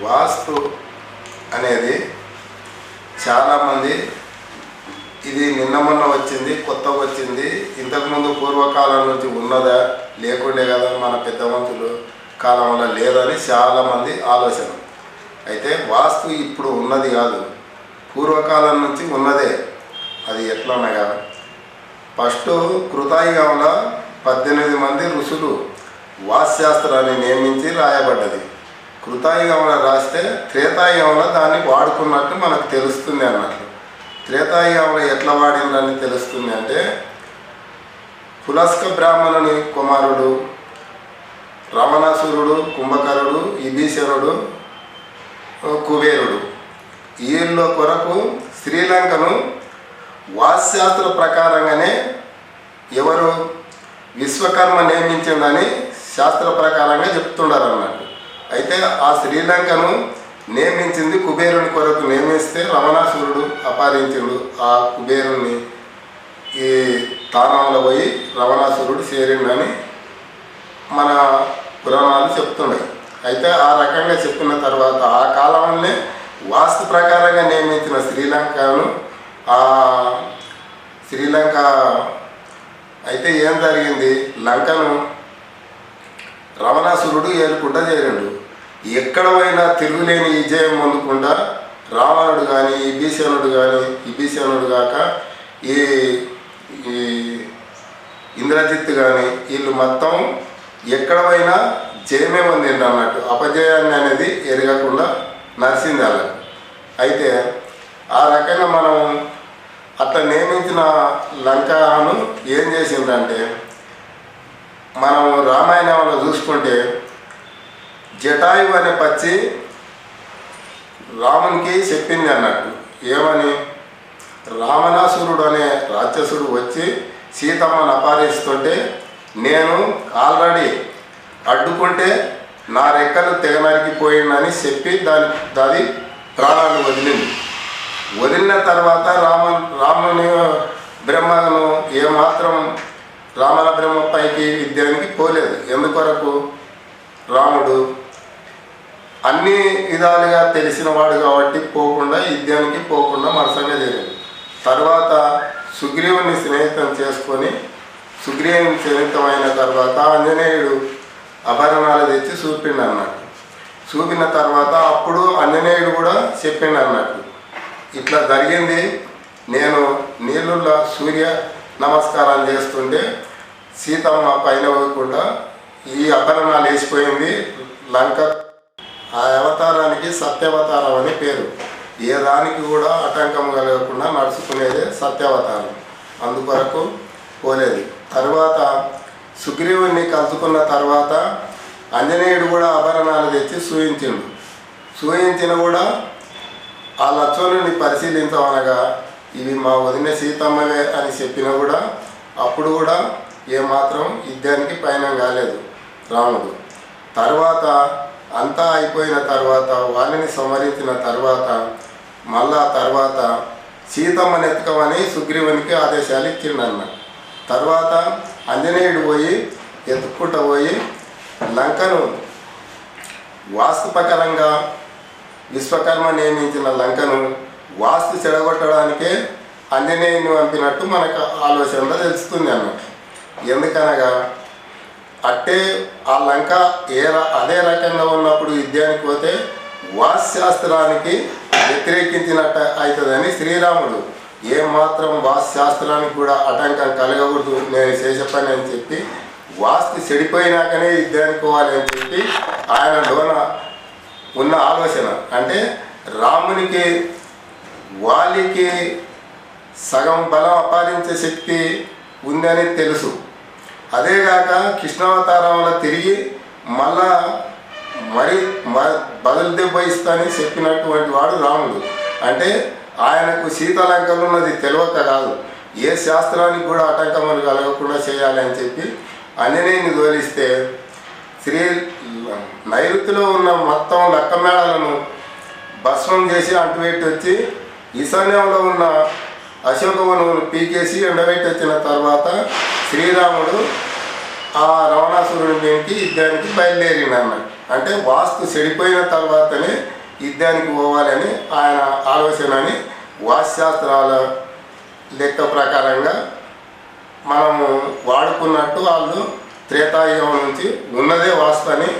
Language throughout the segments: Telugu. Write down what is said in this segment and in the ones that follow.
వాస్తు అనేది చాలామంది ఇది నిన్న మొన్న వచ్చింది కొత్తగా వచ్చింది ఇంతకుముందు పూర్వకాలం నుంచి ఉన్నదా లేకుండే కదా మన పెద్దవంతులు కాలంలో లేదని చాలామంది ఆలోచన. అయితే వాస్తు ఇప్పుడు ఉన్నది కాదు పూర్వకాలం నుంచి ఉన్నదే. అది ఎట్లనగా ఫస్ట్ కృతాయుగంలో పద్దెనిమిది మంది ఋషులు వాస్శాస్త్రాన్ని నియమించి రాయబడ్డది. కృతాయుగంలో రాస్తే త్రేతాయుగంలో దాన్ని వాడుకున్నట్టు మనకు తెలుస్తుంది అన్నట్లు. త్రేతాయుగంలో ఎట్లా వాడిందని తెలుస్తుంది అంటే పులస్క బ్రాహ్మణుని కుమారుడు రమణాసురుడు కుంభకరుడు విభీషణుడు కుబేరుడు. వీళ్ళ కొరకు శ్రీలంకను వాస్తుశాస్త్ర ప్రకారంగానే ఎవరు విశ్వకర్మ నియమించిందని శాస్త్ర ప్రకారంగా చెప్తుండారు అన్నట్టు అయితే ఆ శ్రీలంకను నియమించింది కుబేరుని కొరకు నియమిస్తే రమణాసురుడు అపహరించుడు. ఆ కుబేరుని ఈ తానంలో పోయి రమణాసురుడు చేరిండని మన పురాణాలు చెప్తున్నాయి. అయితే ఆ రకంగా చెప్పిన తర్వాత ఆ కాలంలోనే వాస్తు ప్రకారంగా నియమించిన శ్రీలంకను ఆ శ్రీలంక అయితే ఏం జరిగింది? లంకను రవణాసురుడు ఏలుకుంటా చేరిండు. ఎక్కడ పోయినా తిరుగులేని విజయం పొందకుండా రావణుడు కానీ విభీషణుడు కానీ విభీషణుడు కాక ఈ ఈ ఇంద్రజిత్ కానీ వీళ్ళు మొత్తం ఎక్కడ పోయినా జయమే పొందిండు అన్నట్టు. అపజయాన్ని అనేది ఎరగకుండా నడిచింది అలా అయితే ఆ రకంగా మనం అట్లా నియమించిన లంకను ఏం చేసిందంటే మనం రామాయణంలో చూసుకుంటే జటాయువు అనే పచ్చి రామునికి చెప్పింది అన్నట్టు. ఏమని? రావణాసురుడు అనే రాక్షసుడు వచ్చి సీతమ్మను అపహరిస్తుంటే నేను ఆల్రెడీ అడ్డుకుంటే నా రెక్కలు తెగనరికిపోయిందని చెప్పి దాని దాని ప్రాణాలు వదిలింది. వదిలిన తర్వాత రామ రాముని బ్రహ్మను ఏమాత్రం రామల బ్రహ్మ పైకి విద్యానికి పోలేదు. ఎందుకొరకు? రాముడు అన్ని విధాలుగా తెలిసినవాడు కాబట్టి పోకుండా యుద్ధానికి పోకుండా మనసంగా జరిగింది తర్వాత సుగ్రీవుని స్నేహితం చేసుకొని సుగ్రీవుని స్నేహితమైన తర్వాత ఆంజనేయుడు అభరణాలు తెచ్చి చూపిండు అన్నట్టు చూపిన తర్వాత అప్పుడు ఆంజనేయుడు కూడా చెప్పిండు అన్నట్టు ఇట్లా జరిగింది. నేను నీళ్ళుల్లో సూర్య నమస్కారం చేస్తుంటే సీతమ్మ పైన పోకుండా ఈ అభరణాలు వేసిపోయింది లంక. ఆ అవతారానికి సత్యవతారం అని పేరు. ఏ దానికి కూడా ఆటంకం కలగకుండా నడుచుకునేదే సత్యావతారం. అందుకొరకు పోలేదు. తర్వాత సుగ్రీవుని కలుసుకున్న తర్వాత ఆంజనేయుడు కూడా ఆభరణాలు తెచ్చి సూయించిండు. సూయించిన కూడా ఆ లక్ష్మణుని పరిశీలించమనగా ఇవి మా వదిన సీతమ్మవే అని చెప్పినా కూడా అప్పుడు కూడా ఏమాత్రం యుద్ధానికి పయనం కాలేదు రాముడు. తర్వాత అంతా అయిపోయిన తర్వాత వాళ్ళని సంహరించిన తర్వాత మళ్ళా తర్వాత సీతమ్మని ఎత్తుకమని సుగ్రీవునికి ఆదేశాలు ఇచ్చిండన్న. తర్వాత ఆంజనేయుడు పోయి ఎత్తుకుంట పోయి లంకను వాస్తు ప్రకారంగా విశ్వకర్మ నియమించిన లంకను వాస్తు చెడగొట్టడానికే అంజనేయుని పంపినట్టు మనకు ఆలోచనలో తెలుస్తుంది అన్నట్టు. ఎందుకనగా అట్టే ఆ లంక ఏ అదే రకంగా ఉన్నప్పుడు యుద్ధానికి పోతే వాస్శాస్త్రానికి వ్యతిరేకించినట్టు అవుతుందని శ్రీరాముడు ఏమాత్రం వాస్శాస్త్రానికి కూడా ఆటంకం కలగకూడదు నేను చేసే పని అని చెప్పి వాస్తు చెడిపోయినాకనే యుద్ధానికి పోవాలి అని చెప్పి ఆయన లోన ఉన్న ఆలోచన. అంటే రామునికి వాలికి సగం బలం అపారించే శక్తి ఉందని తెలుసు. అదేగాక కృష్ణావతారంలో తిరిగి మళ్ళా మరి మ- బదులు దెబ్బ ఇస్తానని చెప్పినటువంటి వాడు రాముడు. అంటే ఆయనకు శీతలంకలు ఉన్నది తెలియక కాదు. ఏ శాస్త్రానికి కూడా ఆటంకములు కలగకుండా చేయాలి అని చెప్పి ఆంజనేయుని తోలిస్తే శ్రీ నైరుతిలో ఉన్న మొత్తం లక్క మేళలను భస్మం చేసి అంటుపెట్టి వచ్చి ఈశాన్యంలో ఉన్న అశోకవనమును పీకేసి ఎండబెట్టి వచ్చిన తర్వాత శ్రీరాముడు ఆ రావణాసురుడి మీదకి యుద్ధానికి బయలుదేరిన అంటే వాస్తు చెడిపోయిన తర్వాతనే యుద్ధానికి పోవాలని ఆయన ఆలోచన అని వాస్తుశాస్త్రాల లెక్క ప్రకారంగా మనము వాడుకున్నట్టు వాళ్ళు త్రేతాయుగం నుంచి ఉన్నదే వాస్తు అని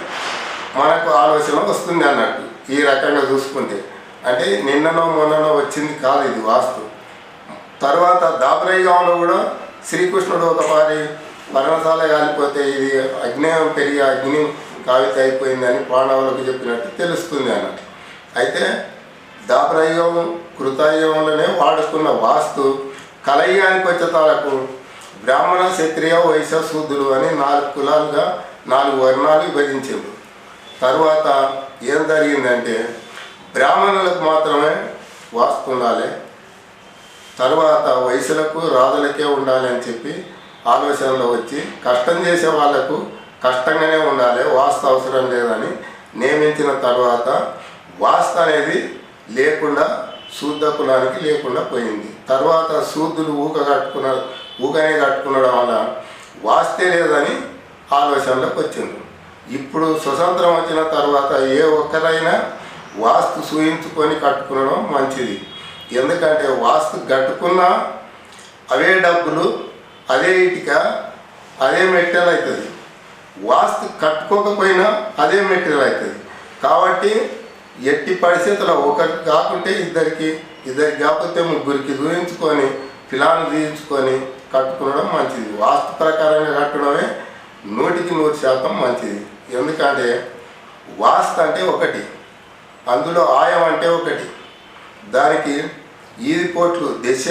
మనకు ఆలోచన వస్తుంది అన్నట్టు ఈ రకంగా చూసుకుంటే. అంటే నిన్ననో మొన్ననో వచ్చింది కాదు ఇది వాస్తు. తర్వాత దాపరయుగంలో కూడా శ్రీకృష్ణుడు ఒక మరణశాల కాలిపోతే ఇది అగ్నేయం పెరిగి అగ్ని కావిత అయిపోయిందని పాండవులకు చెప్పినట్టు తెలుస్తుంది అన్నట్టు. అయితే దాపరయుగం కృతయుగంలోనే వాడుకున్న వాస్తు కలయుగానికి వచ్చేతాలకు బ్రాహ్మణ క్షత్రియ వైశ్య శూద్రులు అని నాలుగు కులాలుగా నాలుగు వర్ణాలు విభజించారు. తర్వాత ఏం జరిగిందంటే బ్రాహ్మణులకు మాత్రమే వాస్తు ఉండాలి. తర్వాత వయసులకు రాజులకే ఉండాలి అని చెప్పి ఆలోచనలో వచ్చి కష్టం చేసే వాళ్ళకు కష్టంగానే ఉండాలి వాస్తు అవసరం లేదని నియమించిన తర్వాత వాస్తు అనేది లేకుండా శూద్ర కులానికి లేకుండా పోయింది. తర్వాత శూద్రులు ఊక కట్టుకున్న ఊకనే కట్టుకునడం వల్ల వాస్తే లేదని ఆలోచనలోకి వచ్చింది. ఇప్పుడు స్వతంత్రం వచ్చిన తర్వాత ఏ ఒక్కరైనా వాస్తు సూయించుకొని కట్టుకునడం మంచిది. ఎందుకంటే వాస్తు కట్టుకున్నా అవే డబ్బులు అదే ఇటుక అదే మెటీరియల్ అవుతుంది వాస్తు కట్టుకోకపోయినా అదే మెటీరియల్ అవుతుంది కాబట్టి ఎట్టి పరిస్థితుల్లో ఒకరికి కాకుంటే ఇద్దరికి ఇద్దరికి కాకపోతే ముగ్గురికి చూయించుకొని పిలాను తీయించుకొని కట్టుకునడం మంచిది. వాస్తు ప్రకారంగా కట్టడమే నూటికి నూరు శాతం మంచిది. ఎందుకంటే వాస్తు అంటే ఒకటి. అందులో ఆయం అంటే ఒకటి. దానికి ఈది పోట్లు దిశ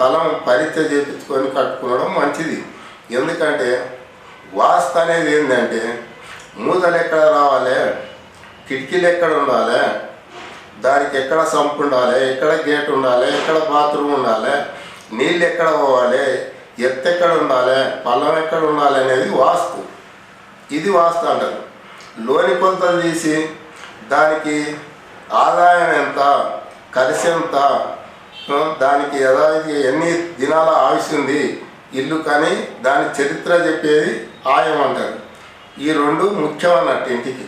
తలం పరిత్య చేపించుకొని కట్టుకోవడం మంచిది. ఎందుకంటే వాస్తు అనేది ఏంటంటే మూతలు ఎక్కడ రావాలి? కిటికీలు ఎక్కడ ఉండాలి? దానికి ఎక్కడ సంపు ఉండాలి? ఎక్కడ గేట్ ఉండాలి? ఎక్కడ బాత్రూమ్ ఉండాలి? నీళ్ళు ఎక్కడ పోవాలి? ఎత్తు ఎక్కడ ఉండాలి? పల్లం ఎక్కడ ఉండాలి అనేది వాస్తు. ఇది వాస్తు అంటారు. లోని కొలతలు తీసి దానికి ఆదాయం ఎంత? ఖర్చు ఎంత? దానికి యథావిధి ఎన్ని దినాల ఆయుష్ ఉంది? ఇల్లు కానీ దాని చరిత్ర చెప్పేది ఆయం అంటారు. ఈ రెండు ముఖ్యం అన్నట్టు ఇంటికి.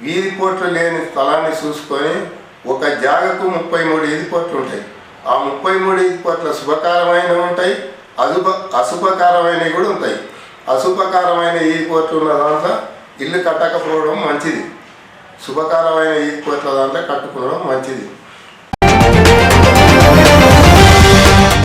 వీధి కోట్లు లేని స్థలాన్ని చూసుకొని ఒక జాగకు ముప్పై మూడు ఈది కోట్లు ఉంటాయి. ఆ ముప్పై మూడు ఈది కోట్ల శుభకారమైనవి ఉంటాయి అశుభ అశుభకరమైనవి కూడా ఉంటాయి. అశుభకరమైన ఈది కోట్లు ఉన్న దాంట్లో ఇల్లు కట్టకపోవడం మంచిది. శుభకరమైన ఈ పోట్ల దాంట్లో కట్టుకోవడం మంచిది.